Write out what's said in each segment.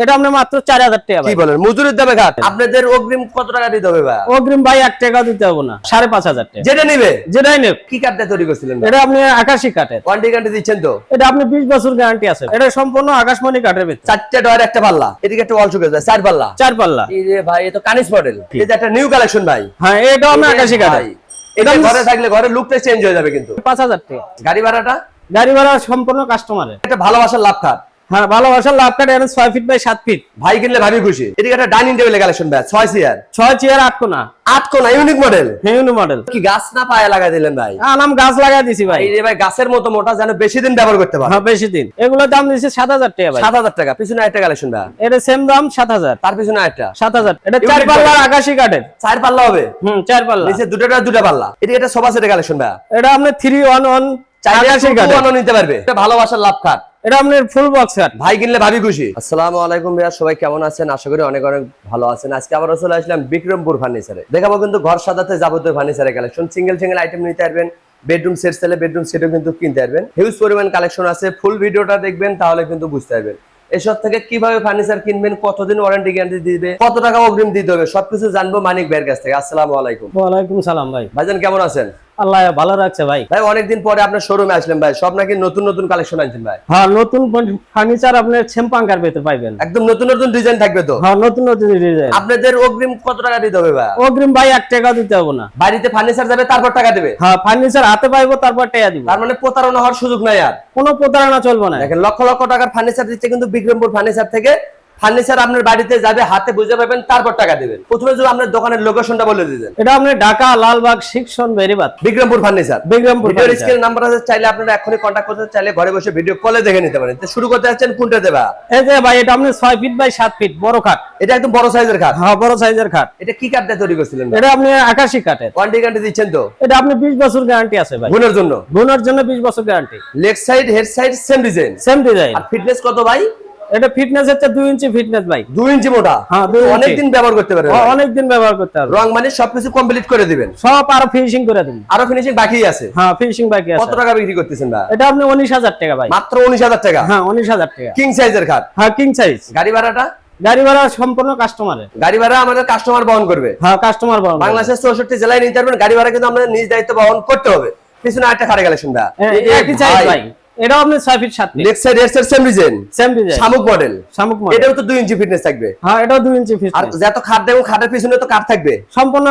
এটা আপনি মাত্র চার হাজার টাকা কি বলেন? মজুরির দামে ঘাট। আপনাদের অগ্রিম কত টাকা দিতে হবে ভাই? অগ্রিম ভাই এক টাকা দিতে হবে না সাড়ে পাঁচ হাজার টাকা। যেটা নিবে? যেটাই নেব কি কাঠটা তৈরি করছিলেন এটা আপনি আকাশি কাঠের। ওয়ারেন্টি গ্যারান্টি দিচ্ছেন তো? এটা আপনি বিশ বছর গ্যারান্টি আছে। এটা সম্পূর্ণ আকাশমণি কাঠের ভিতরে। চারটে ডয়ের একটা পাল্লা। এদিকে একটা ওয়াল চার পাল্লা। চার পাল্লা। এই যে ভাই কানিস মডেল একটা নিউ কালেকশন ভাই। হ্যাঁ আকাশি এটা ঘরে থাকলে লুকটা চেঞ্জ হয়ে যাবে কিন্তু। পাঁচ হাজার টাকা। গাড়ি ভাড়াটা? গাড়ি ভাড়া সম্পূর্ণ কাস্টমারের একটা ভালোবাসার লাভ খাট। হ্যাঁ ভালোবাসার লাভ কাঠ এখানে ছয় ফিট বাই সাত ফিট ভাই কিনলে ভাবি খুশি। এদিকে একটা ডাইনিং টেবিল কালেকশন ভাই ছয় চেয়ার ছয় চেয়ার আট কোনা। আট কোনা ইউনিক মডেল হেউনু মডেল কি গাছ না পায়ে লাগাই দিলেন ভাই? আনাম গাছ লাগাই দিছি ভাই। এই ভাই গাছের মতো মোটা যেন বেশি দিন ব্যবহার করতে পারে। হ্যাঁ বেশি দিন। এগুলোর দাম সাত হাজার টাকা ভাই। সাত হাজার টাকা পিছনে একটা কালেকশন ভাই। এটা সেম দাম সাত হাজার। তার পিছনে একটা সাত হাজার। এটা চার model। আকাশি কাঠের চার পাল্লা হবে? হুম চার পাল্লা। নিচে দুটোটা দুটা পাল্লা? এদিকে একটা সোফা সেটের কালেকশন ভাই। এটা আপনি থ্রি ওয়ান ওয়ান চাইলে আকাশি একটু নিতে পারবে। এটা ভালোবাসার লাভ খাট। এটা আপনার ফুল বক্স ভাই কিনলে ভাবি খুশি। আসসালামু আলাইকুম ভাইয়া সবাই কেমন আছেন? আশা করি অনেক অনেক ভালো আছেন। আজকে আবার চলে আসলাম বিক্রমপুর ফার্নিচারে দেখাবো কিন্তু ঘর সাজাতে যাবতীয় ফার্নিচারের কালেকশন সিঙ্গেল সিঙ্গেল আইটেম নিতে পারবেন বেডরুম সেট চাইলে বেডরুম সেটও কিন্তু কিনতে পারবেন। হিউজ পরিমাণ কালেকশন আছে ফুল ভিডিওটা দেখবেন তাহলে কিন্তু বুঝতে পারবেন। এসব থেকে কীভাবে ফার্নিচার কিনবেন কতদিন ওয়ারেন্টি গ্যারান্টি দিবে কত টাকা অগ্রিম দিতে হবে সবকিছু জানব মানিক ভাইয়ের কাছ থেকে। আসসালামু আলাইকুম। ওয়ালাইকুম সালাম ভাই। ভাইজান কেমন আছেন? আল্লাহ ভালো রাখছে ভাই। ভাই অনেকদিন পরে আপনার শোরুমে আসলেন ভাই। সব নাকি নতুন নতুন কালেকশন আনছেন ভাই? হ্যাঁ নতুন ফার্নিচার আপনি সেমপাঙ্কার পেতে পাইবেন। একদম নতুন নতুন ডিজাইন থাকবে তো? হ্যাঁ নতুন নতুন ডিজাইন আপনাদের অগ্রিম কত টাকা দিতে হবে ভাই? অগ্রিম ভাই এক টাকা দিতে হবে না। বাড়িতে ফার্নিচার যাবে তারপর টাকা দেবে? হ্যাঁ ফার্নিচার হাতে পাইবো তারপর টাকা দিব। তার মানে প্রতারণা হওয়ার সুযোগ নাই আর? কোনো প্রতারণা চলবে না। দেখেন লক্ষ লক্ষ টাকার ফার্নিচার দিচ্ছে কিন্তু বিক্রমপুর ফার্নিচার থেকে ফার্নিচার আপনার বাড়িতে যাবে হাতে বুঝে পাবেন তারপর টাকা দেবেন। প্রথমে যদি আপনার দোকানের লোকেশনটা বলে দিতেন এটা আপনি ঢাকা লালবাগ শিক্ষণ Beribadh. Bikrampur furniture. Bikrampur screen number আছে চাইলে আপনারা এখনই কন্ট্যাক্ট করতে চাইলে ঘরে বসে ভিডিও কলে দেখে নিতে পারেন। তো শুরু করতে যাচ্ছেন কোনটা দেবা? এই যে ভাই এটা আপনি ছয় ফিট বাই সাত ফিট বড় খাট। এটা একদম বড় সাইজের খাট। হ্যাঁ বড় সাইজের খাট। এটা কি কাঠটা তৈরি করছিলেন এটা আপনি আকাশি কাঠের ওয়ারেন্টি গ্যারান্টি দিচ্ছেন তো? এটা আপনি বিশ বছর গ্যারান্টি আছে ভাই। গুণের জন্য? গুণের জন্য বিশ বছর guarantee leg side head side same design same design আর ফিটনেস কত ভাই? এটা ফিটনেস হচ্ছে দুই ইঞ্চি ফিটনেস ভাই। দুই ইঞ্চি মোটা? হ্যাঁ, দুই ইঞ্চি। অনেকদিন ব্যবহার করতে পারবেন অনেকদিন ব্যবহার করতে হবে। রং মানে সবকিছু কমপ্লিট করে দিবেন। সব আরও ফিনিশিং করে দিন আরও ফিনিশিং বাকি আছে। হ্যাঁ ফিনিশিং বাকি কত টাকা বিক্রি করতেছেন ভাই? এটা আপনি উনিশ হাজার টাকা ভাই। মাত্র উনিশ হাজার টাকা? হ্যাঁ উনিশ হাজার টাকা। কিং সাইজের খাট? হ্যাঁ কিং সাইজ গাড়ি ভাড়াটা? গাড়ি ভাড়া সম্পূর্ণ কাস্টমারের গাড়ি ভাড়া আমাদের কাস্টমার বহন করবে। হ্যাঁ কাস্টমার বহন বাংলাদেশের চৌষট্টি জেলায় নিতে পারবেন গাড়ি ভাড়া কিন্তু আমাদের নিজ দায়িত্ব বহন করতে হবে। পিছনে একটা খাটে কালেকশন দা একই সাইজ ভাই। এটাও আপনি ফিট লেগ সাইড এর সেম ডিজাইন সেম ডিজাইন শামুক মডেল শামুক model। এটাও তো ইঞ্চি ফিটনেস থাকবে। হ্যাঁ এটাও ইঞ্চি ফিট আর যত খাট দেবেন খাটের পিছনে তো থাকবে। সম্পূর্ণ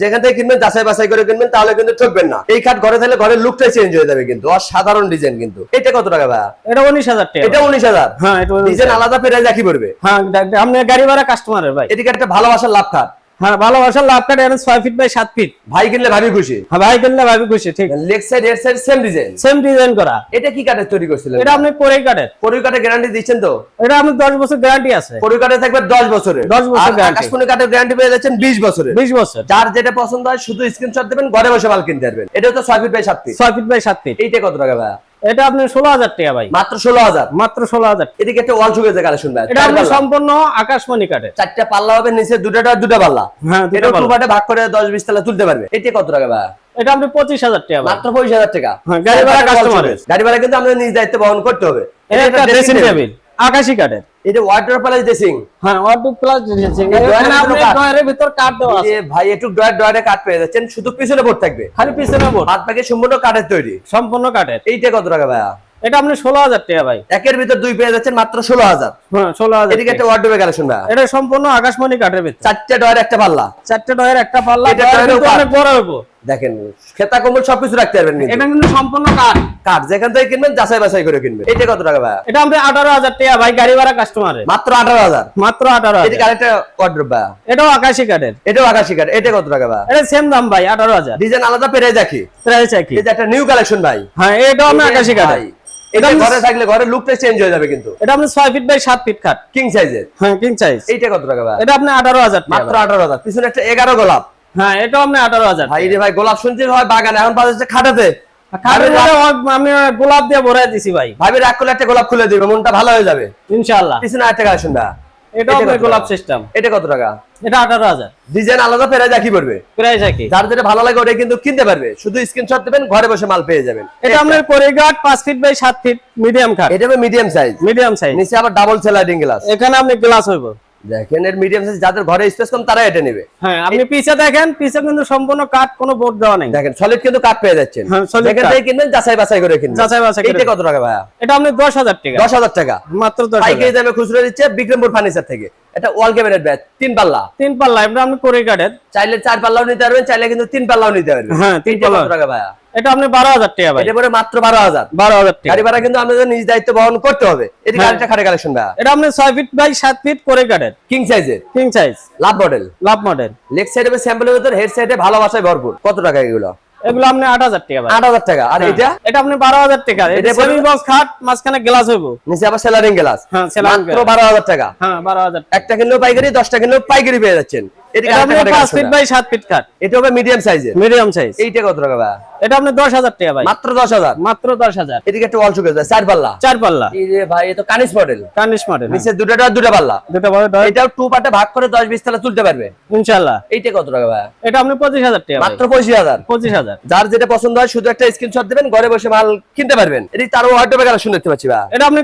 যেখান থেকে কিনবেন যাচাই বাছাই করে কিনবেন তাহলে কিন্তু ঠকবেন না। এই খাট ঘরে থাকলে ঘরের লুকটাই চেঞ্জ হয়ে যাবে কিন্তু। অসাধারণ ডিজাইন কিন্তু। এটা কত টাকা ভাই এটা উনিশ হাজার টাকা। এটা উনিশ হাজার। হ্যাঁ এটা ডিজাইন আলাদা প্রাইস একই পড়বে। হ্যাঁ আপনি গাড়ি ভাড়া কাস্টমারের ভাই। এদিকে একটা ভালোবাসার লাভ খাট? হ্যাঁ ভালোবাসার লাভ কাঠ এখানে ছয় ফিট বাই সাত ফিট ভাই কিনলে ভাবি খুশি। হ্যাঁ ভাই কিনলে ভাবি খুশি ঠিক। লেগ সাইড এর side same design same design করা। এটা কি কাঠের তৈরি করছিলেন? এটা আপনি পরেই কাঠের। পরি কাঠের গ্যারান্টি দিচ্ছেন তো? এটা আপনার দশ বছর গ্যারান্টি আছে। পরি কাঠে থাকবে দশ বছরের। 10 বছর guarantee। আকাশমণি কাঠের গ্যারান্টি পেয়ে যাচ্ছেন বিশ বছরের। বিশ বছর। যার যেটা পছন্দ হয় শুধু স্ক্রিনশট দেবেন ঘরে বসে মাল কিনতে পারবেন। এটা তো ছয় ফিট বাই সাত ফিট ছয় ফিট বাই সাত ফিট এইটা কত টাকা ভাই এটা আপনি ষোলো হাজার টাকা ভাই। মাত্র ষোলো হাজার? মাত্র ষোলো হাজার। এদিকে একটা ওয়াল কালেকশন ভাই এটা আপনি সম্পূর্ণ আকাশমণি কাটে চারটা পাল্লা হবে নিচে দুটা দুটা পাল্লা। হ্যাঁ এটা। ভাগ করে দশ বিশ তালা তুলতে পারবে। এটা কত টাকা ভাই? এটা আপনি পঁচিশ হাজার টাকা মাত্র পঁচিশ হাজার টাকা। হ্যাঁ, গাড়ি ভাড়া showcase। গাড়ি ভাড়া কিন্তু আমাদের নিজ দায়িত্ব বহন করতে হবে। এটা একটা ড্রেসিং টেবিল আকাশি কাঠের। এটা ওয়াটার প্যালেস ড্রেসিং হ্যাঁ ওয়ার্ডরোব প্লাস ড্রেসিং এখানে আপনি। ড্রয়ারের ভিতর কাঠ দেওয়া আছে। ভাই একটু ডয়ার ডয়ারে কাঠ পেয়ে যাচ্ছেন। শুধু পিছনে বোর্ড থাকবে। খালি পিছনে বোর্ড হাত পাকে সম্পূর্ণ কাঠের তৈরি। সম্পূর্ণ কাঠের। এইটা কত টাকা ভাইয়া? এটা আপনি ষোলো হাজার টাকা ভাই। একের ভিতর দুই পেয়ে যাচ্ছেন মাত্র ষোলো হাজার। হ্যাঁ ষোলো হাজার এদিকে একটা ওয়ার্ডরোবে কালেকশন ভাইয়া। এটা সম্পূর্ণ আকাশমণি কাঠের ভিতর। চারটে ডয়ার একটা পাল্লা। চারটে ডয়ের একটা পাল্লা। এটা। অনেক বড় হইব। দেখেন খেতা কম্বল সবকিছু রাখতে পারবেন এটা কিন্তু সম্পূর্ণ কাঠ কাঠ যেখান থেকে কিনবেন যাচাই বাছাই করে কিনবেন। এটা কত টাকা ভাইয়া এটা আপনি আঠারো হাজার টাকা ভাই গাড়ি ভাড়া কাস্টমারের মাত্র আঠারো হাজার? মাত্র আঠারো হাজার। এদিকে আরেকটা ওয়ার্ডরোব ভাইয়া এটাও আকাশি কাঠের এটাও আকাশি কাঠ এটা কত টাকা ভাইয়া এটা সেম দাম ভাই আঠারো হাজার। ডিজাইন আলাদা পেরে দেখি একই। এই যে একটা নিউ কালেকশন ভাই। হ্যাঁ এটাও আপনি আকাশি ভাই, এটা এটা ঘরে থাকলে ঘরের লুকটা চেঞ্জ হয়ে যাবে কিন্তু। এটা আপনি ছয় ফিট বাই সাত ফিট খাট কিং সাইজের হ্যাঁ কিং সাইজ এইটা কত টাকা ভাই? এটা আপনি আঠারো হাজার টাকা। মাত্র ভাই। আঠারো হাজার। পিছনে একটা এগারো গোলাপ। হ্যাঁ এটাও আপনি আঠারো হাজার ভাই রে ভাই গোলাপ হয় বাগানে এখন খাটাতে। আমি গোলাপ দিয়ে ভরাই দিছি ভাই। ভাবি রাগ করলে একটা গোলাপ খুলে দিবে মনটা ভালো হয়ে যাবে। কালেকশন ভাই এটা এটা আপনার গোলাপ সিস্টেম এটা কত টাকা? এটা আঠারো হাজার। ডিজাইন আলাদা প্রাইস একই পড়বে। একই। যার যেটা ভালো লাগে ওটা কিন্তু কিনতে পারবে। শুধু স্ক্রিনশট দেবেন ঘরে বসে মাল পেয়ে যাবেন। এটা আপনার কোরিগার্ড পাঁচ ফিট বাই সাত ফিট মিডিয়াম খাট এটা মিডিয়াম সাইজ মিডিয়াম সাইজ নিচে আবার ডাবল স্লাইডিং গ্লাস এখানে আপনি গ্লাস হইব। দেখেন এর মিডিয়াম সাইজ যাদের ঘরে স্পেস কম তারা এটা নেবে। হ্যাঁ আপনি পিছে দেখেন পিছে কিন্তু সম্পূর্ণ কাঠ কোনো বোর্ড দেওয়া নেই। দেখেন সলিড কিন্তু কাট পেয়ে যাচ্ছেন। হ্যাঁ, কাঠ। থেকে কিনবেন যাচাই বাছাই করে কিনবেন। যাচাই বাছাই করে এইটা কত টাকা ভাইয়া? এটা আপনি দশ হাজার টাকা। দশ হাজার টাকা। মাত্র দশ পাইকারি দামে খুচরো দিচ্ছে বিক্রমপুর ফার্নিচার থেকে। এটা ওয়াল ক্যাবিনেট ব্যাগ তিন পাল্লা। তিন পাল্লা এটা আপনি কোরিগার্ডের চাইলে চার পাল্লাও নিতে পারবেন চাইলে কিন্তু তিন পাল্লাও নিতে পারবেন। হ্যাঁ, তিন এইটা কত টাকা ভাইয়া? এটা আপনি বারো হাজার টাকা ভাই। এটা পরে মাত্র বারো হাজার। বারো হাজার টাকা। গাড়ি ভাড়া কিন্তু আপনাদের নিজ দায়িত্ব বহন করতে হবে। হ্যাঁ। আরেকটা খাটে কালেকশন ভাইয়া। এটা আপনি ছয় ফিট বাই সাত ফিট কোরিগার্ডের কিং সাইজের king size love model love model leg সাইডে স্যাম্পলের ভিতর হেড সাইডে ভালোবাসায় ভরপুর। কত টাকা এগুলো? এগুলো আপনি আট হাজার টাকা আট হাজার টাকা। আর এটা? এটা আপনি বারো হাজার টাকা। এটা এটা সেমি বক্স খাট মাঝখানে গ্লাস হইব। নিচে আবার সেলারিং গ্লাস হ্যাঁ, মাত্র বারো হাজার টাকা। হ্যাঁ বারো হাজার একটা কিনলেও পাইকারি দশটা কিনলেও পাইকারি পেয়ে যাচ্ছেন। এটা আপনি পাঁচ ফিট বাই সাত ফিট খাট। এটা হবে মিডিয়াম সাইজের মিডিয়াম সাইজ এইটা কত টাকা ভাইয়া? এটা আপনি দশ হাজার টাকা ভাই। মাত্র দশ হাজার? মাত্র দশ হাজার। এদিকে একটা ওয়াল চার পাল্লা। চার পাল্লা। এই যে ভাই এ তো কানিস মডেল কার্নিশ মডেল নিচে দুটো ডোর, দুটো পাল্লা। দুটো ডয় এটাও টু পার্টে ভাগ করে তালা তুলতে পারবে। এইটা কত টাকা ভাইয়া এটা আপনি পঁচিশ হাজার টাকা মাত্র পঁচিশ হাজার। পঁচিশ হাজার। যার যেটা পছন্দ হয় শুধু একটা স্ক্রিনশট দিবেন ঘরে বসে মাল কিনতে পারবেন। এটি তারও কালেকশন দেখতে পাচ্ছি ভাই। এটা আপনি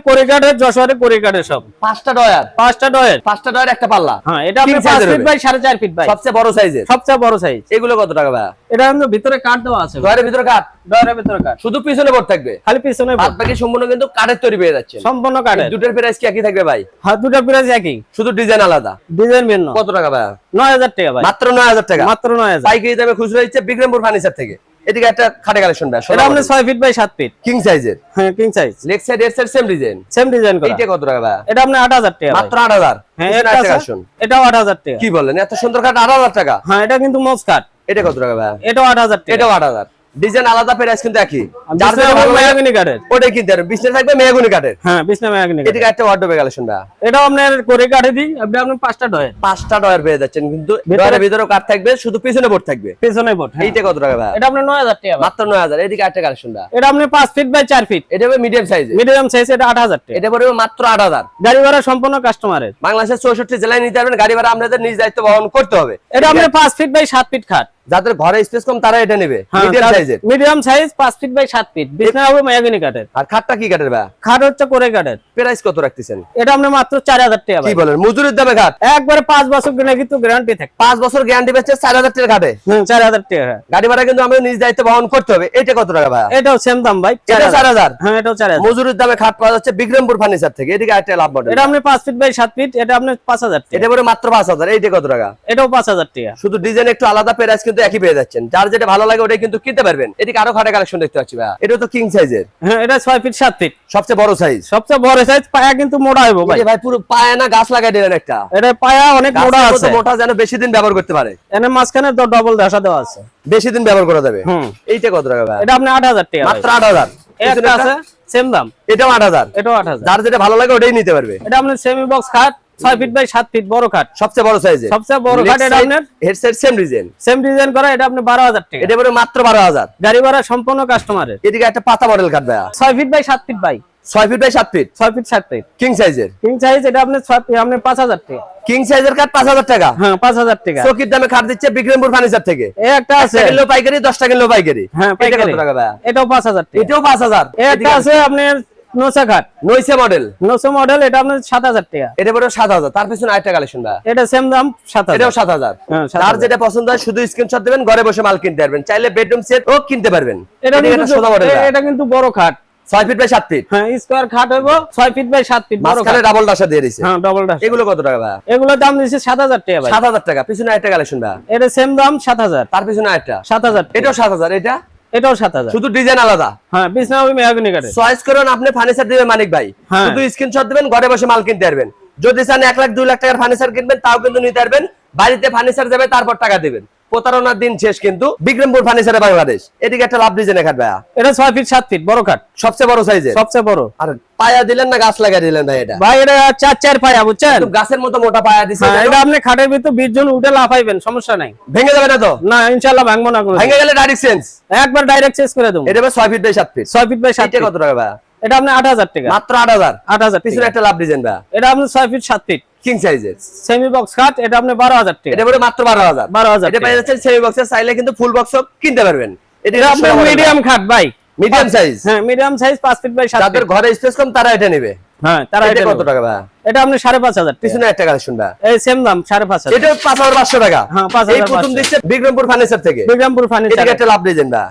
যশোরের কোরিগার্ডের সব। পাঁচটা ডয়ার। পাঁচটা ডয়ের। পাঁচটা ডয়ার একটা পাল্লা। হ্যাঁ এটা আপনি King পাঁচ ফিট হবে। বাই সাড়ে চার ফিট বাই। সবচেয়ে বড় সাইজের সবচেয়ে বড় সাইজ এগুলো কত টাকা ভাই? এটা ভিতরে কাঠ দেওয়া আছে। ঘরের ভিতরে কাঠ? ডয়ের ভিতরে কাঠ। শুধু পিছনে বোর্ড থাকবে? খালি পিছনে বাদ বাকি সম্পূর্ণ কিন্তু কাঠের তৈরি পেয়ে যাচ্ছে সম্পূর্ণ কাঠের। দুটোর প্রাইস কি একই থাকবে ভাই? হাত দুটো প্রাইস একই। শুধু ডিজাইন আলাদা। ডিজাইন ভিন্ন কত টাকা ভাই নয় হাজার টাকা ভাই। মাত্র নয় হাজার টাকা। মাত্র নয় হাজার। পাইকারি দামে খুচরো দিচ্ছে বিক্রমপুর ফার্নিচার থেকে। এদিকে একটা খাটে কালেকশন ভাই এটা আপনি ছয় ফিট বাই সাত ফিট কিং সাইজের হ্যাঁ কিং সাইজ লেগ সাইড এর side same design same design করা। এইটা কত টাকা ভাই এটা আপনি আট হাজার টাকা মাত্র আট হাজার। হ্যাঁ এটা কালেকশন এটাও আট হাজার টাকা। কি বলেন এত সুন্দর আট হাজার টাকা? হ্যাঁ এটা কিন্তু মোজ কাঠ। এটা কত টাকা ভাই এটাও আট হাজার টাকা। এটাও আট হাজার। ডিজাইন আলাদা প্রাইস কিন্তু একই। যার বিছনা যেটা ভালো লাগে মেহগনি কাঠের। ওটাই কিনতে পারবেন বিছনা থাকবে মেহগুনি কাঠের। হ্যাঁ বিছনা মেহগনি এদিকে একটা ওয়ার্ডরোবে কালেকশন ভাই এটাও আপনার করে কাঠে দিই আপনি আপনি পাঁচটা ডয়ের পাঁচটা ডয়ার পেয়ে যাচ্ছেন কিন্তু ভেতরে- ডয়ারের ভিতরেও কাঠ থাকবে শুধু পিছনে বোর্ড থাকবে। পেছনে বোর্ড হ্যাঁ। এইটা কত টাকা ভাই এটা আপনার নয় হাজার টাকা মাত্র নয় হাজার এদিকে একটা কালেকশন এটা আপনি ফিট বাই চার ফিট এটা হবে মিডিয়াম সাইজে মিডিয়াম সাইজ এটা টাকা। এটা পড়বে মাত্র আট হাজার। গাড়ি ভাড়া সম্পূর্ণ কাস্টমারের বাংলাদেশের চৌষট্টি জেলায় নিতে পারবেন গাড়ি ভাড়া আপনাদের নিজ দায়িত্ব বহন করতে হবে। এটা আপনার পাঁচ ফিট বাই সাত ফিট খাট। যাদের ঘরে স্পেস কম তারা এটা নেবে। হ্যাঁ, মিডিয়াম সাইজের মিডিয়াম সাইজ পাঁচ ফিট বাই সাত ফিট বিছনা হবে মেহগনি কাঠের আর খাটটা কি কাঠের ভাই খাট হচ্ছে করে কাঠের প্রাইস কত রাখতেছেন? এটা আপনি মাত্র চার হাজার টাকা কি বলেন মজুরির দামে ঘাট একবারে পাঁচ বছর কিনে কিন্তু গ্যারান্টি থাকে। পাঁচ বছর গ্যারান্টি চার হাজার টাকা ঘাটে হুম, চার হাজার টাকা গাড়ি ভাড়া কিন্তু আমাদের নিজ দায়িত্ব বহন করতে হবে। এটা কত টাকা ভাই এটাও সেম দাম ভাই এটা চার হাজার? হ্যাঁ এটাও চার হাজার। মজুরির দামে খাট পাওয়া যাচ্ছে বিক্রমপুর ফার্নিচার থেকে। এদিকে একটা লাভ মডেল এটা আপনি পাঁচ ফিট বাই সাত ফিট এটা আপনি পাঁচ হাজার টাকা। এটা পরে মাত্র পাঁচ হাজার। এইটা কত টাকা? এটাও পাঁচ হাজার টাকা। শুধু ডিজাইন একটু আলাদা প্রাইস কিন্তু একই পেয়ে যাচ্ছেন। যার যেটা ভালো লাগে ওটাই কিন্তু কিনতে পারবেন। এদিকে আরও খাটে কালেকশন দেখতে পাচ্ছি ভাই এটা তো কিং সাইজের হ্যাঁ এটা ছয় ফিট সাত ফিট সবচেয়ে বড় সাইজ সবচেয়ে বড় সাইজ পায়া কিন্তু মোটা হইব ভাই। ভাই পুরো পায়ে না গাছ লাগাই দিলেন একটা। এটা পায়া অনেক মোটা আছে। মোটা যেন বেশি দিন ব্যবহার করতে পারে। এনে মাঝখানে তো ডবল দেখা দেওয়া আছে। বেশি দিন ব্যবহার করা যাবে? হুম। এইটা কত টাকা ভাই? এটা আপনি আট হাজার টাকা মাত্র আট হাজার। এই একটা আছে সেম দাম। এটাও আট হাজার। এটাও আট হাজার। যার যেটা ভালো লাগে ওটাই নিতে পারবে। এটা আপনি সেমি বক্স খাট ছয় ফিট বাই সাত ফিট বড় খাট। সবচেয়ে বড় সাইজে সবচেয়ে বড় খাট এটা আপনার? Head side same design same design করা এটা আপনি বারো হাজার টাকা। এটা পরে মাত্র বারো হাজার। গাড়ি ভাড়া সম্পূর্ণ কাস্টমারের এদিকে একটা পাতা মডেল কাট ভাইয়া। ছয় ফিট বাই সাত ফিট বাই। ছয় ফিট বাই সাত ফিট ছয় ফিট সাত ফিট কিং সাইজের কিং সাইজ এটা আপনি আপনি পাঁচ হাজার টাকা। কিং সাইজের পাঁচ হাজার টাকা। হ্যাঁ পাঁচ হাজার টাকা। চকির দামে খাট দিচ্ছে বিক্রমপুর ফার্নিচার থেকে। এই একটা আছে। কিলো পাইকারি দশটা কিলো পাইকারি। হ্যাঁ এটা কত পাইকারি। টাকা এটাও পাঁচ হাজার টাকা। এটাও পাঁচ হাজার। এই একটা আছে আপনার নোসা নইসে মডেল? নোসা মডেল এটা আপনার সাত হাজার টাকা। এটা পরে সাত হাজার। তার পিছনে আরেকটা কালেকশন ভাইয়া এটা সেম দাম সাত হাজার। এটাও সাত হাজার। হ্যাঁ, তার যেটা পছন্দ হয় শুধু স্ক্রিনশট দেবেন ঘরে বসে মাল কিনতে পারবেন। চাইলে বেডরুম সেট ও কিনতে পারবেন। এটা কিন্তু সোজা মডেল এটা কিন্তু বড় খাট। ছয় ফিট বাই সাত ফিট হ্যাঁ স্কোয়ার খাট হইব ছয় ফিট বাই সাত ফিট মাঝখানে ডাবল ডাসা দিয়ে দিছে। হ্যাঁ ডবল ডাস এগুলো কত টাকা ভাইয়া এগুলোর দাম দিচ্ছে সাত হাজার টাকা ভাই। সাত হাজার টাকা। পিছনে একটা কালেকশন ভাইয়া এটা সেম দাম সাত হাজার। তার পিছনে একটা সাত হাজার এটাও সাত হাজার। এটা? এটাও সাত হাজার। শুধু ডিজাইন আলাদা। হ্যাঁ বিছনা হবে মেহাগুনি কাঠের। চয়েস করুন আপনি ফার্নিচার দিবেন মানিক ভাই। হ্যাঁ। শুধু স্ক্রিনশট দিবেন ঘরে বসে মাল কিনতে পারবেন। যদি চান এক লাখ দুই লাখ টাকার ফার্নিচার কিনবেন তাও কিন্তু নিতে পারবেন। বাড়িতে ফার্নিচার যাবে তারপর টাকা দিবেন। প্রতারণার দিন শেষ কিন্তু বিক্রমপুর ফার্নিচারে বাংলাদেশ। এদিকে একটা লাভ ডিজাইন খাট ভাইয়া। এটা ছয় ফিট সাত ফিট বড় খাট। সবচেয়ে বড় সাইজের সবচেয়ে বড়। আর পায়া দিলেন না গাছ লাগা দিলেন ভাই এটা? ভাই এটা চার চার পায়া বুঝছেন? গাছের মতো মোটা পায়া দিছে হ্যাঁ এটা আপনি খাটের ভিতর বিশ জন উঠে লাফাইবেন সমস্যা নাই। ভেঙে যাবে না তো? না ইনশাল্লাহ ভাঙবো না কোনো ভেঙে গেলে ডাইরেক্ট চেঞ্জ একবার ডাইরেক্ট চেঞ্জ করে দেবো। এটা ছয় ফিট বাই সাত ফিট ছয় ফিট বাই সাত এটা কত টাকা ভাইয়া? এটা আপনি আট হাজার টাকা। মাত্র 8000 8000 পিছনে একটা লাভ ডিজাইন ভাই। এটা আপনি ছয় ফিট সাত ফিট কিং সাইজের সেমি বক্স খাট এটা আপনি বারো হাজার টাকা। এটা পরে মাত্র বারো হাজার। বারো হাজার এটা পেয়ে যাচ্ছেন সেমি বক্সের চাইলে কিন্তু ফুল বক্স কিনতে পারবেন। এটা আপনি মিডিয়াম খাট ভাই। মিডিয়াম সাইজ হ্যাঁ মিডিয়াম সাইজ পাঁচ ফিট বাই সাত যাদের ঘরে স্পেস কম তারা এটা নেবে। হ্যাঁ তারা এটা এটা কত টাকা ভাই? এটা আপনি সাড়ে পাঁচ হাজার পিছনে একটা কালেকশন এই সেম দাম সাড়ে পাঁচ হাজার। এটা পাঁচ হাজার পাঁচশো টাকা। হ্যাঁ, পাঁচ হাজার প্রথম দিচ্ছে বিক্রমপুর ফার্নিচার থেকে। বিক্রমপুর ফার্নিচার একটা লাভ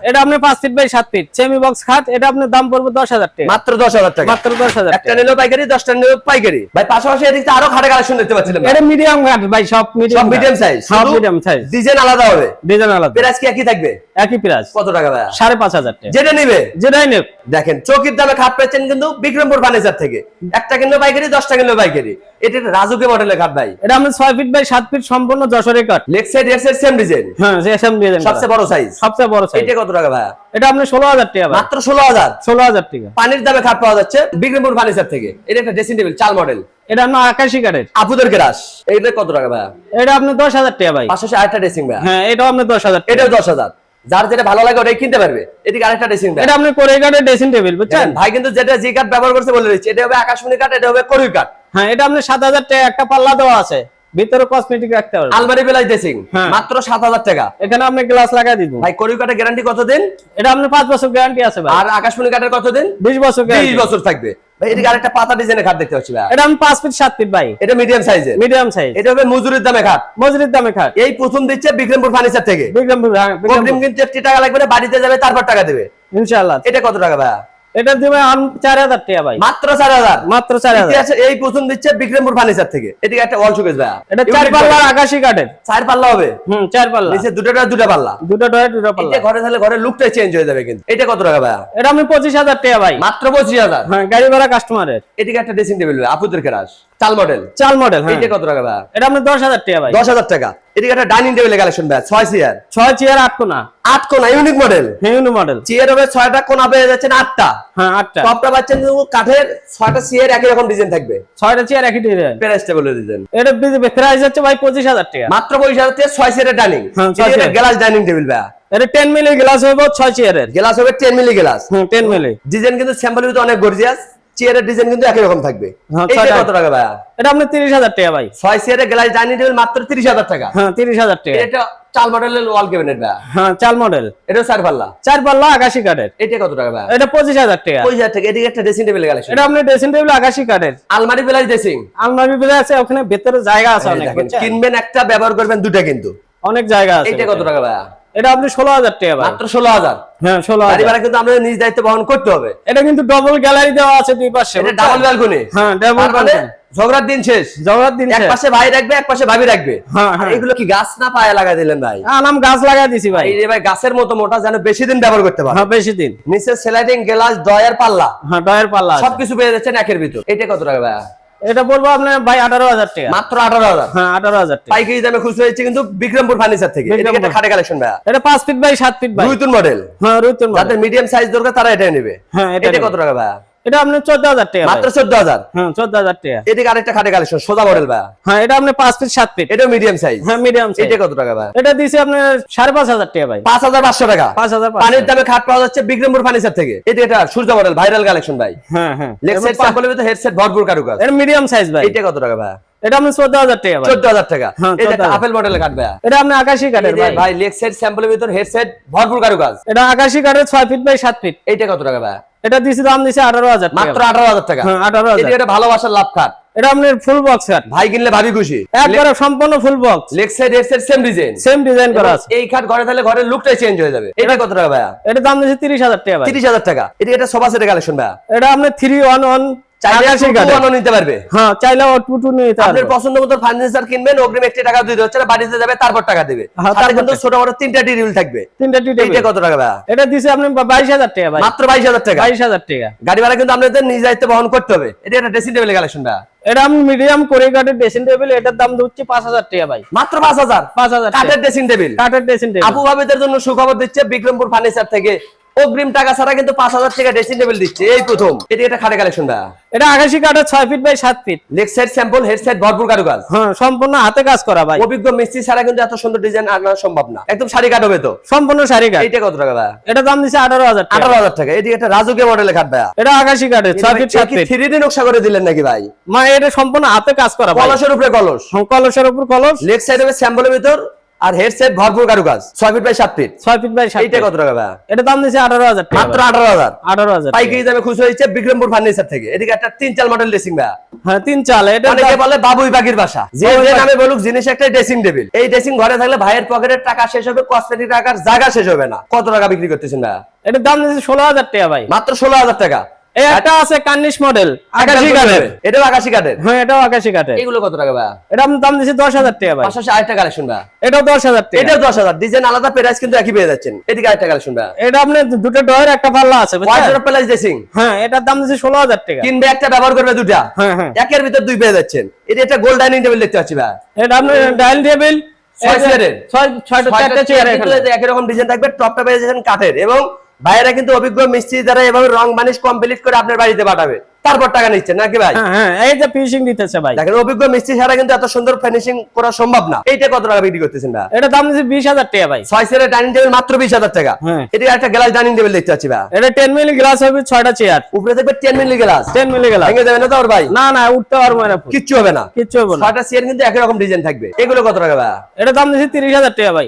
এটা আপনি পাঁচ ফিট বাই সাত ফিট সেমি বক্স খাট এটা আপনার দাম পড়বে দশ হাজার টাকা। মাত্র দশ হাজার টাকা। মাত্র দশ হাজার একটা নিলেও পাইকারি দশটা নিলেও পাইকারি। ভাই পাশাপাশি এদিকে আরও খাটে কালেকশন দেখতে পাচ্ছিলাম এটা মিডিয়াম খাট ভাই সব মিডিয়াম সব মিডিয়াম সাইজ সব মিডিয়াম সাইজ ডিজাইন আলাদা হবে। ডিজাইন আলাদা। প্রাইস কি একই থাকবে? একই প্রাইস কত টাকা ভাই? সাড়ে পাঁচ হাজার টাকা। যেটা নিবে? যেটাই নেব দেখেন চৌকির দামে খাট পাচ্ছেন কিন্তু বিক্রমপুর ফার্নিচার থেকে। একটা কিনলো পাইকারি দশটা কিনলো পাইকারি এটা একটা রাজুকে মডেলের খাট ভাই। এটা আপনি ছয় ফিট বাই সাত ফিট সম্পূর্ণ যশোরের কাঠ leg side side same design হ্যাঁ সেম ডিজাইন সবচেয়ে বড় সাইজ সবচেয়ে বড় সাইজ এটা কত টাকা ভাই এটা আপনি ষোলো হাজার টাকা মাত্র ষোলো হাজার? ষোলো হাজার টাকা। পানির দামে খাট পাওয়া যাচ্ছে বিক্রমপুর ফার্নিচার থেকে। এটা একটা ড্রেসিং টেবিল চাল মডেল এটা আপনার আকাশি কাঠের আপুদের গ্রাস এইটা কত টাকা ভাই এটা আপনি দশ হাজার টাকা ভাই। পাঁচশো আরেকটা ড্রেসিং ভাই হ্যাঁ এটাও আপনি দশ হাজার টাকা। এটাও দশ হাজার। যার যেটা ভালো লাগে ওটাই কিনতে পারবে। এদিকে আরেকটা ড্রেসিং এটা আপনি করে কাটে ড্রেসিং টেবিল বুঝছেন? ভাই কিন্তু যেটা জি কার্ড ব্যবহার করছে বলে দিচ্ছি এটা হবে আকাশমণি কাঠ এটা হবে করুই কাঠ। হ্যাঁ এটা আপনি সাত হাজার টাকা একটা পাল্লা দেওয়া আছে। ভিতরে কসমেটিক রাখতে পারবেন আলমারি বেলায় ড্রেসিং হ্যাঁ। মাত্র সাত হাজার টাকা। এখানে আপনি গ্লাস লাগাই দিব। ভাই করুই কাঠের গ্যারান্টি কতদিন? এটা আপনি পাঁচ বছর গ্যারান্টি আছে ভাই। আর আকাশমণি কাঠের কতদিন? বিশ বছর বিশ গ্যারান্টি বছর থাকবে। ভাই এদিকে আরেকটা পাতা ডিজাইনের খাট দেখতে পাচ্ছি ভাই। এটা আমি পাঁচ ফিট সাত ফিট ভাই। এটা মিডিয়াম সাইজের মিডিয়াম সাইজ এটা হবে মজুরির দামে খাট। মজুরির দামে খাট। এই প্রথম দিচ্ছে বিক্রমপুর ফার্নিচার থেকে। বিক্রমপুর হ্যাঁ, বিক্রমপুর। কিন্তু টাকা লাগবে না বাড়িতে যাবে তারপর টাকা দেবে। ইনশাআল্লাহ। এটা কত টাকা ভাই এটা দিবে আম- চার হাজার টাকা ভাই। মাত্র চার হাজার? মাত্র চার হাজার। এই প্রথম দিচ্ছে বিক্রমপুর ফার্নিচার থেকে। এদিকে একটা ওয়াল শোকেস ভাই এটা চার পাল্লার আকাশি কাঠের। চার পাল্লা হবে? হুম চার পাল্লা। নিচে দুটোটা দুটা পাল্লা। দুটো ডয়ে দুটো পাল্লা। এটা ঘরে তাহলে ঘরের লুকটাই চেঞ্জ হয়ে যাবে কিন্তু। এটা কত টাকা ভাই এটা আমি পঁচিশ হাজার টাকা ভাই। মাত্র পঁচিশ হাজার? হ্যাঁ গাড়ি ভাড়া কাস্টমারের এদিকে একটা ড্রেসিং টেবিল আপুদের কেরাস চাল মডেল চাল মডেল হ্যাঁ। এটা কত টাকা ভাই এটা আপনি দশ হাজার টাকা ভাই। দশ হাজার টাকা। এদিকে একটা ডাইনিং টেবিলের কালেকশন ভাই ছয় চেয়ার ছয় চেয়ার আট কোনা আট কোনা ইউনিক মডেল হেউনি মডেল চেয়ার হবে ছয়টা কোনা পেয়ে যাচ্ছেন আটটা। হ্যাঁ আটটা। টপটা পাচ্ছেন কাঠের ছয়টা চেয়ার একই রকম ডিজাইন থাকবে। ছয়টা চেয়ার একই ডিজাইন প্রাইসটা বলে দিতেন এটা প্রাইস হচ্ছে ভাই পঁচিশ হাজার টাকা। মাত্র পঁচিশ হাজার থেকে ছয় চেয়ারের ডাইনিং হ্যাঁ, চেয়ার। গ্লাস ডাইনিং টেবিল ভাই। এটা টেন মিলি গ্লাস হবে ছয় চেয়ারের গ্লাস হবে টেন মিলি গ্লাস হুম টেন মিলি ডিজাইন কিন্তু স্যাম্পল কিন্তু অনেক গর্জিয়াস চেয়ারের ডিজাইন কিন্তু একই রকম থাকবে। হ্যাঁ, কত টাকা ভাই এটা আপনি তিরিশ হাজার টাকা ভাই। ছয় চেয়ারের গ্লাস ডাইনিং টেবিল মাত্র তিরিশ হাজার টাকা। হ্যাঁ তিরিশ হাজার টাকা। এটা চাল মডেলের ওয়াল ক্যাবিনেট ভাই হ্যাঁ চাল মডেল। এটাও চার পাল্লা। চার পাল্লা আকাশি কাঠের। এটা কত টাকা ভাই এটা পঁচিশ হাজার টাকা। পঁচিশ হাজার টাকা। এদিকে একটা ড্রেসিং টেবিল কালেকশন এটা আপনি ড্রেসিং টেবিল আকাশি কাঠের। আলমারি বেলায় ড্রেসিং আলমারি বেঁধে আছে ওখানে ভেতরে জায়গা আছে অনেক কিনবেন একটা ব্যবহার করবেন দুটা কিন্তু। অনেক জায়গা আছে এটা কত টাকা ভাই এটা আপনি ষোলো হাজার টাকা মাত্র ষোলো হাজার? হ্যাঁ ষোলো হাজার। কিন্তু আমাদের নিজ দায়িত্ব বহন করতে হবে। এটা কিন্তু ডবল গ্যালারি দেওয়া আছে দুই পাশে। ডাবল ব্যালকনি হ্যাঁ ডাবল মানে ঝগড়ার দিন শেষ। জগৎ দিন এক পাশে ভাই রাখবে এক পাশে ভাবি রাখবে। হ্যাঁ, হ্যাঁ। এগুলো কি গাছ না পায়ে লাগা দিলেন ভাই? আনাম গাছ লাগাই দিছি ভাই। এই ভাই গাছের মতো মোটা যেন বেশি দিন ব্যবহার করতে পারে। হ্যাঁ বেশি দিন। নিচে স্লাইডিং গ্লাস ডয়ার পাল্লা। হ্যাঁ ডয়ের পাল্লা। সবকিছু পেয়ে যাচ্ছেন একের ভিতর। এটা কত টাকা ভাই এটা বলব আপনার ভাই আঠারো হাজার টাকা। মাত্র আঠারো হাজার। হ্যাঁ আঠারো হাজার টাকা। পাইকারি দামে খুচরো হচ্ছে কিন্তু বিক্রমপুর ফার্নিচার থেকে। এটা খাটে কালেকশন ভাই এটা পাঁচ ফিট বাই সাত ফিট বাই। রুইতুন মডেল হ্যাঁ রুইতুন মডেল যাদের মিডিয়াম সাইজ দরকার তারা এটা নেবে। হ্যাঁ এটা। কত টাকা ভাই এটা আপনি চোদ্দ হাজার টাকা মাত্র ভাই। চোদ্দ হাজার? হ্যাঁ চোদ্দ হাজার টাকা। এদিকে আরেকটা খাটে কালেকশন সোজা মডেল ভাই হ্যাঁ এটা আপনি পাঁচ ফিট সাত ফিট। এটা মিডিয়াম সাইজ হ্যাঁ মিডিয়াম এটা কত টাকা ভাই? এটা দিছি পাঁচ হাজার টাকা ভাই। পাঁচ হাজার পাঁচশো টাকা। পাঁচ হাজার পাঁচশো। পানির দামে খাট পাওয়া যাচ্ছে বিক্রমপুর ফার্নিচার থেকে। এটা এটা সূর্য মডেল ভাইরাল কালেকশন ভাই। হ্যাঁ হ্যাঁ। লেগ সেট স্যাম্পলের ভিতরে হেডসেট ভরপুর কারুকাজ। এটা মিডিয়াম সাইজ ভাই। এটা কত টাকা ভাই এটা আপনি 14000 টাকা 14000 টাকা। হ্যাঁ, এটা আপেল মডেলের কাট ভাই এটা আপনি আকাশী কাটের ভাই। ভাই লেগ সাইড স্যাম্পলের ভিতর হেডসেট ভরপুর কারুকাজ। এটা আকাশী কাটের 6 ফিট বাই 7 ফিট এটা কত টাকা ভাই? এটা দিছি দাম দিছি 18000 মাত্র 18000 টাকা। হ্যাঁ 18000 এটা ভালোবাসার লাভ কাট এটা আপনার ফুল বক্স খাট। ভাই কিনলে ভাবি খুশি। একবারে সম্পূর্ণ full box leg side head side same design same design করা আছে। এই খাট ঘরে তাহলে ঘরের লুকটাই চেঞ্জ হয়ে যাবে। এটা কত টাকা ভাই এটা দাম দিছি 30000 টাকা ভাই। 30000 টাকা। এটা এটা সবার সেটে কালেকশন ভাই এটা আপনার 3 1 1 নিতে পারবে। হ্যাঁ চাইলে ও টু টু নিতে পারবে। পছন্দ মতো ফার্নিচার কিনবেন অগ্রিম একটি টাকা দিতে হচ্ছে বাড়িতে যাবে তারপর টাকা দেবে। হ্যাঁ, কিন্তু ছোট বড় তিনটা টেবিল থাকবে। তিনটা টি এইটা কত টাকা এটা দিছে আপনি টাকা ভাই। মাত্র টাকা। টাকা। গাড়ি ভাড়া কিন্তু আপনাদের নিজ দায়িত্ব বহন করতে হবে। এটা একটা ড্রেসিং টেবিলের কালেকশন ভাই এটা আপনি মিডিয়াম করে কাঠের ড্রেসিং টেবিল এটার দাম হচ্ছে পাঁচ হাজার টাকা ভাই। মাত্র পাঁচ হাজার। পাঁচ হাজার টাকা। কাঠের ড্রেসিং টেবিল কাঠের ড্রেসিং টেবিল আপু ভাবিদের জন্য সুখবর দিচ্ছে বিক্রমপুর ফার্নিচার থেকে। অগ্রিম টাকা ছাড়া কিন্তু পাঁচ হাজার টাকা ড্রেসিং টেবিল দিচ্ছে। এই প্রথম। এটি একটা খাটে কালেকশন এটা আকাশি কাঠের ছয় ফিট বাই সাত feet leg side sample head side ভরপুর কারুকাজ। হ্যাঁ সম্পূর্ণ হাতে কাজ করা ভাই। অভিজ্ঞ মিস্ত্রি ছাড়া কিন্তু এত সুন্দর ডিজাইন আনা সম্ভব না। একদম শাড়ি কাট হবে তো। সম্পূর্ণ শাড়ি কাট এটা কত টাকা ভাইয়া এটা দাম দিচ্ছে আঠারো হাজার টাকা। আঠারো হাজার টাকা। এটি একটা রাজকীয় মডেলের খাট ভাইয়া। এটা আকাশি কাঠের ছয় ফিট সাত ফিট থ্রি ডি নকশা করে দিলেন নাকি ভাই? মা এটা সম্পূর্ণ হাতে কাজ করা ভাই। কলসের উপরে কলস। হ্যাঁ, কলসের উপর কলস। লেগ সাইড হবে স্যাম্পলের ভিতর। আর হেড সাইড ভরপুর কারুকাজ। ছয় ফিট বাই সাত ফিট ছয় ফিট বাই সাত কত টাকা ভাইয়া? এটা দাম দিচ্ছে আঠারো হাজার মাত্র আঠারো হাজার। আঠারো হাজার। পাইকারি দামে খুচরো হচ্ছে বিক্রমপুর ফার্নিচার থেকে। এদিকে একটা তিন চাল মডেল ড্রেসিং ভাইয়া। হ্যাঁ তিন চাল। এটা অনেকে বলে বাবুই পাখির বাসা। যে যে নামে বলুক জিনিস একটা ড্রেসিং টেবিল এই ড্রেসিং ঘরে থাকলে ভাইয়ের পকেটের টাকা শেষ হবে কসমেটিক টাকার জায়গা শেষ হবে না। কত টাকা বিক্রি করতেছেন ভাইয়া? এটার দাম দিচ্ছে ষোলো হাজার টাকা ভাই। মাত্র ষোলো হাজার টাকা। একটা আছে কার্নিশ মডেল আকাশি কাঠের। এটাও আকাশি কাঠের? হ্যাঁ এটাও আকাশি কাঠের। এগুলো কত টাকা ভাইয়া? এটা দাম দশ হাজার টাকা ভাই। পাশাপাশি আরেকটা কালেকশন ভাইয়া। এটাও দশ হাজার টাকা। এটাও দশ হাজার। ডিজাইন আলাদা প্রাইস কিন্তু একই পেয়ে যাচ্ছেন। এদিকে আরেকটা কালেকশন ভাইয়া। এটা আপনার দুটো ডয়ের একটা পাল্লা আছে? হোয়াইট প্লাস ড্রেসিং হ্যাঁ এটার দাম দিচ্ছে ষোলো হাজার টাকা। কিনবে একটা ব্যবহার করবে দুটা। হ্যাঁ হ্যাঁ। একের ভিতর দুই পেয়ে যাচ্ছেন। এটা একটা গোল্ড ডাইনিং টেবিল দেখতে পাচ্ছি ভাইয়া। এটা আপনার ডাইনিং টেবিল ছয় চেয়ারের। ছয় ছয়টা ছয়টা চারটা চেয়ার চেয়ার কিন্তু একই রকম ডিজাইন থাকবে টপটা পেয়ে যাচ্ছেন কাঠের। এবং ভাইয়েরা কিন্তু অভিজ্ঞ মিস্ত্রি দ্বারা এভাবে রং বানিশ কমপ্লিট করে আপনার বাড়িতে পাঠাবে। তারপর টাকা নিচ্ছেন নাকি ভাই? হ্যাঁ হ্যাঁ এই যে ফিনিশিং দিতেছে ভাই। দেখেন অভিজ্ঞ মিস্ত্রি ছাড়া কিন্তু এত সুন্দর ফিনিশিং করা সম্ভব না। এইটা কত টাকা বিক্রি করতেছেন না এটা দাম দিচ্ছে টাকা ভাই। ডাইনিং টেবিল মাত্র বিশ হাজার টাকা। হ্যাঁ। এটা একটা গ্লাস ডাইনিং টেবিল দেখতে পাচ্ছি ভাই। এটা মিলি গ্লাস হবে চেয়ার উপরে মিলি গ্লাস মিলি গ্লাস ভেঙে যাবে না তো ভাই? না না উঠতে পারব না কিচ্ছু হবে না। কিচ্ছু হবে না। চেয়ার কিন্তু একই রকম ডিজাইন থাকবে। এগুলো কত টাকা ভাই? এটা দাম দিচ্ছে তিরিশ হাজার টাকা ভাই।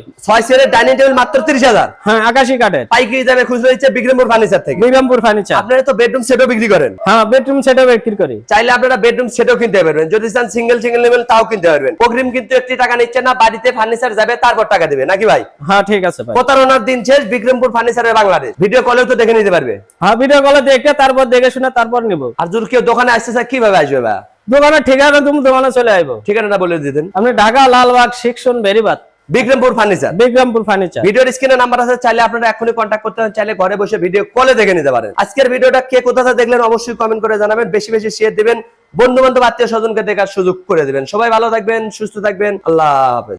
ডাইনিং টেবিল মাত্র তিরিশ হাজার। হ্যাঁ আকাশি কাঠের। পাইকারি দামে খুচরো দিচ্ছে বিক্রমপুর ফার্নিচার থেকে। বিরামপুর ফার্নিচার আপনারা তো বেডরুম সেটও বিক্রি করেন। হ্যাঁ বেডরুম সেটও বিক্রি করি। চাইলে আপনারা বেডরুম সেটও কিনতে পারবেন। যদি চান সিঙ্গেল সিঙ্গেল নেবেন তাও কিনতে পারবেন। অগ্রিম কিন্তু একটি টাকা নিচ্ছে না বাড়িতে ফার্নিচার যাবে তারপর টাকা দেবে। নাকি ভাই? হ্যাঁ ঠিক আছে ভাই। প্রতারণার দিন শেষ বিক্রমপুর ফার্নিচারের বাংলাদেশ। ভিডিও কলেও তো দেখে নিতে পারবে। হ্যাঁ ভিডিও কলে দেখে তারপর দেখে শুনে তারপর নিব। আর যদি কেউ দোকানে আসতে চায় কীভাবে আসবে ভাই? দোকানের ঠিকানা তুমি দোকানে চলে আইবো। ঠিকানাটা বলে দিতেন আপনি ঢাকা লালবাগ শিক্ষণ বেরিবাদ। বিক্রমপুর ফার্নিচার বিক্রমপুর ফার্নিচার ভিডিওর স্ক্রিনে নাম্বার আছে চাইলে আপনারা এখনই কন্ট্যাক্ট করতে পারেন চাইলে ঘরে বসে ভিডিও কলে দেখে নিতে পারেন। আজকের ভিডিওটা কে কোথা থেকে দেখলেন অবশ্যই কমেন্ট করে জানাবেন বেশি বেশি শেয়ার দিবেন বন্ধু বান্ধব আত্মীয় স্বজনকে দেখার সুযোগ করে দিবেন। সবাই ভালো থাকবেন সুস্থ থাকবেন আল্লাহ হাফেজ।